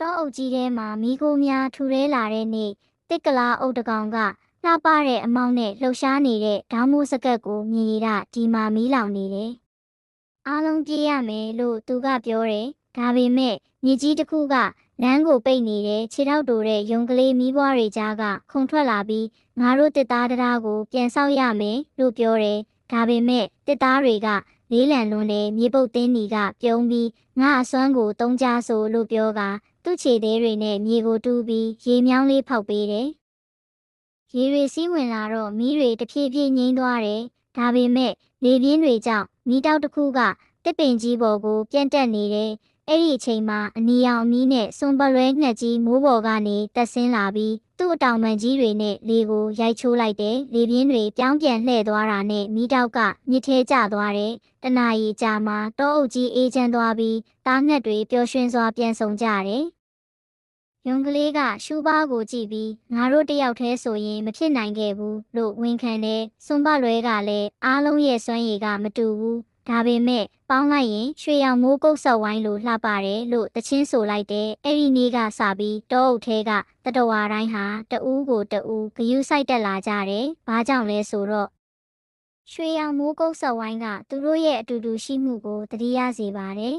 တောအုပ်ကြီးထဲမှာမိခိုးများထူရဲလာတဲ့နေ့တစ်ကလာအုပ်တကောင်ကလှပတဲ့အမောင်းနဲ့လှုပ်ရှားနေတဲ့ဓာမိုးစကတ်ကိုမြင်ရတာဒီမှာမီးလောင်နေတယ်။အားလုံးပြေးရမယ်လို့သူကပြောတယ်။ဒါပေမဲ့မြေကြီးတစ်ခုကလမ်းကိုပိတ်နေတဲ့ခြေထောက်တိုတဲ့ယုံကလေးမီးပွားတွေကြားကခုန်ထွက်လာပြီးငါတို့တစ်သားတရားကိုပြန်ဆောက်ရမယ်လို့ပြောတယ်။ ဒါပေမဲ့တစ်သားတွေကလေးလံလွန်းတဲ့မြေပုတ်သင်းဒီကပြုံးပြီးငါအစွမ်းကိုတုံးကြဆိုလို့ပြောကသူ့ခြေသေးတွေနဲ့မြေကိုတူးပြီးရေမြောင်းလေးဖောက်ပေးတယ်။ရေတွေစီးဝင်လာတော့မီးတွေတဖြည်းဖြည်းငိမ့်သွားတယ်။ဒါပေမဲ့လေပြင်းတွေကြောင့်မီးတောက်တစ်ခုကတစ်ပင်ကြီးပေါ်ကိုပြန့်တက်နေတယ်။အဲ့ဒီအချိန်မှာအနီရောင်မီးနဲ့စွန်ပလွဲငှက်ကြီးမိုးပေါ်ကနေတက်ဆင်းလာပြီး သူ့အတောင်ပံကြီးတွေနဲ့လေကိုရိုက်ချိုးလိုက်တယ်။လေပြင်းတွေပြောင်းပြန်လှည့်သွားတာနဲ့မီးတောက်ကမြစ်ထဲကျသွားတယ်။တနာရီကြာမှတောအုပ်ကြီးအေးချမ်းသွားပြီးတားငှက်တွေပျော်ရွှင်စွာပြန်ဆောင်ကြတယ်။ယုံကလေးကရှူးပါးကိုကြည့်ပြီးငါတို့တယောက်တည်းဆိုရင်မဖြစ်နိုင်ခဲ့ဘူးလို့ဝန်ခံတယ်။စွန်ပလွဲကလည်းအားလုံးရဲ့စွမ်းရည်ကမတူဘူး။ ဒါပေမဲ့ပေါင်းလိုက်ရင်ရွှေရောင်မိုးကုတ်ဆော့ဝိုင်းလိုလှပတယ်လို့တချင်းဆိုလိုက်တယ်။အဲ့ဒီနေ့ကစပြီးတောအုပ်ထဲကတတဝါတိုင်းဟာတဦးကိုတဦးဂယုစိုက်တက်လာကြတယ်။ဘာကြောင့်လဲဆိုတော့ရွှေရောင်မိုးကုတ်ဆော့ဝိုင်းကသူတို့ရဲ့အတူတူရှိမှုကိုသတိရစေပါတယ်